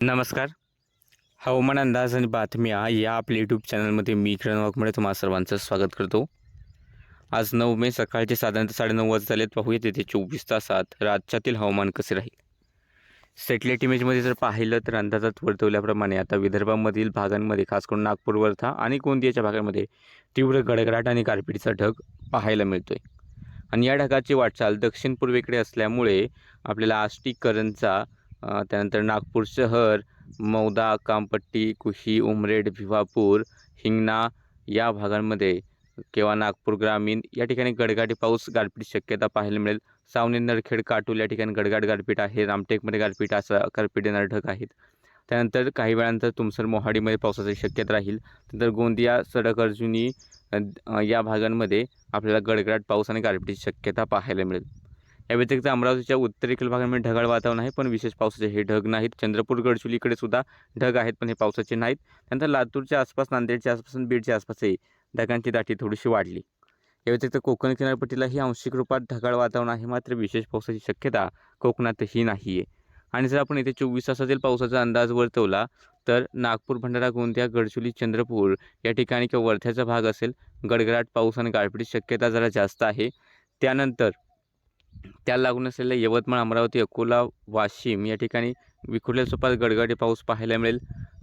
नमस्कार. हवामान अंदाज आणि बातम्या या आपल्या यूट्यूब चॅनलमध्ये मी किरण वाघमळे तुम्हा सर्वांचं स्वागत करतो. आज नऊ मे सकाळचे साधारणतः साडेनऊ वाजता झालेत पाहूया तिथे चोवीस तासात राज्यातील हवामान कसे राहील? सेटलेट इमेजमध्ये जर पाहिलं तर अंदाजात वर्तवल्याप्रमाणे आता विदर्भामधील भागांमध्ये खास करून नागपूर वर्धा आणि गोंदियाच्या भागामध्ये तीव्र गडगडाट आणि गारपिटीचा ढग पाहायला मिळतो आहे आणि या ढगाची वाटचाल दक्षिण पूर्वेकडे असल्यामुळे आपल्याला आष्टी करंजा त्यानंतर नागपूर शहर मौदा कामपट्टी कुशी उमरेड भिवापूर हिंगणा या भागांमध्ये किंवा नागपूर ग्रामीण या ठिकाणी गडगाडी पाऊस गारपीट शक्यता पाहायला मिळेल. सावने नरखेड काटोल या ठिकाणी गडगाड गारपीट आहे. रामटेकमध्ये गारपीट असा गारपीट येणारे ढग आहेत. त्यानंतर काही वेळानंतर तुमसर मोहाडीमध्ये पावसाची शक्यता राहील. त्यानंतर गोंदिया सडक अर्जुनी या भागांमध्ये आपल्याला गडगडाट पाऊस आणि गारपीटीची शक्यता पाहायला मिळेल. या व्यतिरिक्त अमरावतीच्या उत्तरेकडील भागांमध्ये ढगाळ वातावरण आहे पण विशेष पावसाचे हे ढग नाहीत. चंद्रपूर गडचुलीकडे सुद्धा ढग आहेत पण हे पावसाचे नाहीत. त्यानंतर लातूरच्या आसपास नांदेडच्या आसपास आणि बीडच्या आसपासही ढगांची दाटी थोडीशी वाढली. या व्यतिरिक्त कोकण किनारपट्टीलाही आंशिक रूपात ढगाळ वातावरण आहे मात्र विशेष पावसाची शक्यता कोकणातही नाही आहे आणि जर आपण येथे चोवीस तासातील पावसाचा अंदाज वर्तवला तर नागपूर भंडारा गोंदिया गडचुली चंद्रपूर या ठिकाणी किंवा वर्ध्याचा भाग असेल गडगडाट पाऊस आणि गारपीटची शक्यता जरा जास्त आहे. त्यानंतर त्याला लागून असलेल्या यवतमाळ अमरावती अकोला वाशिम या ठिकाणी विखुरलेल्या स्वरूपात गडगडी पाऊस पाहायला मिळेल.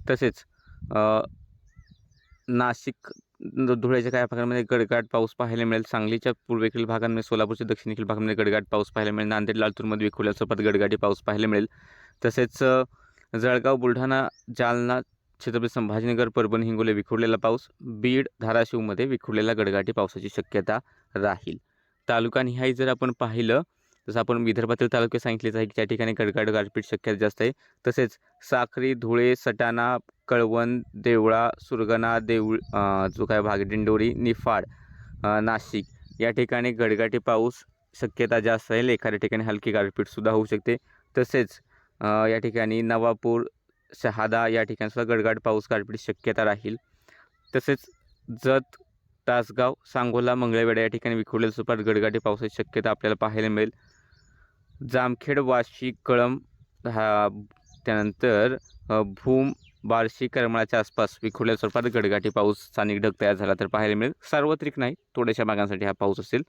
तसेच नाशिक धुळ्याच्या काही भागांमध्ये गडगाट पाऊस पाहायला मिळेल. सांगलीच्या पूर्वेकडील भागांमध्ये सोलापूरच्या दक्षिणेकडील भागांमध्ये गडगाट पाऊस पाहायला मिळेल. नांदेड लातूरमध्ये विखुरल्या स्वरूपात गडगाडी पाऊस पाहायला मिळेल. तसेच जळगाव बुलढाणा जालना छत्रपती संभाजीनगर परभणी हिंगोली विखुरलेला पाऊस बीड धाराशिवमध्ये विखुरलेला गडगाटी पावसाची शक्यता राहील. तालुकानिहाय जर आपण पाहिलं जसं आपण विदर्भातील तालुके सांगितलेच आहे की त्या ठिकाणी गडगाड गारपीट शक्यता जास्त आहे. तसेच साखरी धुळे सटाणा कळवण देवळा सुरगणा देऊळ जो काय भाग दिंडोरी निफाड नाशिक या ठिकाणी गडगाटी पाऊस शक्यता जास्त आहे. एखाद्या ठिकाणी हलकी गारपीटसुद्धा होऊ शकते. तसेच या ठिकाणी नवापूर शहादा या ठिकाणीसुद्धा गडगाड पाऊस गारपीट शक्यता राहील. तसेच जत तासगाव सांगोला मंगळवेढा या ठिकाणी विखुरलेल्या स्वरूपात गडगाडी पावसाची शक्यता आपल्याला पाहायला मिळेल. जामखेड वाशी कळंब हा त्यानंतर भूम बार्शी करमळाच्या आसपास विखुरलेल्या स्वरूपात गडगाटी पाऊस स्थानिक ढग तयार झाला तर पाहायला मिळेल. सार्वत्रिक नाही थोड्याशा भागांसाठी हा पाऊस असेल.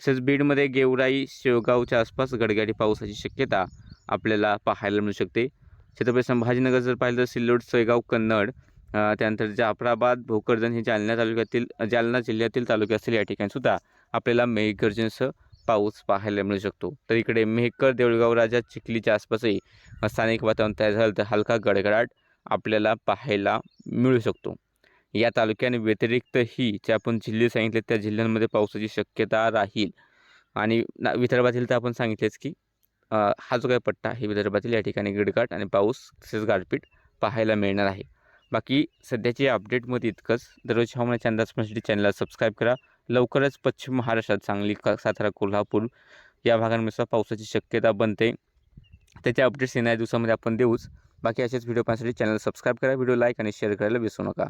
तसेच बीडमध्ये गेवराई शेवगावच्या आसपास गडगाठी पावसाची शक्यता आपल्याला पाहायला मिळू शकते. छत्रपती संभाजीनगर जर पाहिलं तर सिल्लोड सोयगाव कन्नड त्यानंतर जाफराबाद भोकरदन हे जालना तालुक्यातील जालना जिल्ह्यातील तालुके असतील या ठिकाणीसुद्धा आपल्याला मेघगर्जनेसह पाऊस पाहायला मिळू शकतो. तर इकडे मेहकर देऊळगाव राजा चिखलीच्या आसपासही स्थानिक वातावरण तयार झालं तर हलका गडगडाट आपल्याला पाहायला मिळू शकतो. या तालुक्याने व्यतिरिक्तही जे आपण जिल्हे सांगितले त्या जिल्ह्यांमध्ये पावसाची शक्यता राहील. आणि ना विदर्भातील तर आपण सांगितलेच की हा जो काही पट्टा आहे विदर्भातील या ठिकाणी गडगाट आणि पाऊस तसेच गारपीट पाहायला मिळणार आहे. बाकी सध्याच्या अपडेटमध्ये इतकंच. दररोज हवामानाच्या अंदाज पाहण्यासाठी चॅनलला सबस्क्राईब करा. लवकरच पश्चिम महाराष्ट्रात सांगली का सातारा कोल्हापूर या भागांमध्ये पावसाची शक्यता बनते. त्याचे अपडेट्स येणाऱ्या दिवसामध्ये आपण देऊच. बाकी असेच व्हिडिओ पाहण्यासाठी चॅनल सबस्क्राईब करा. व्हिडिओ लाईक आणि शेअर करायला विसरू नका.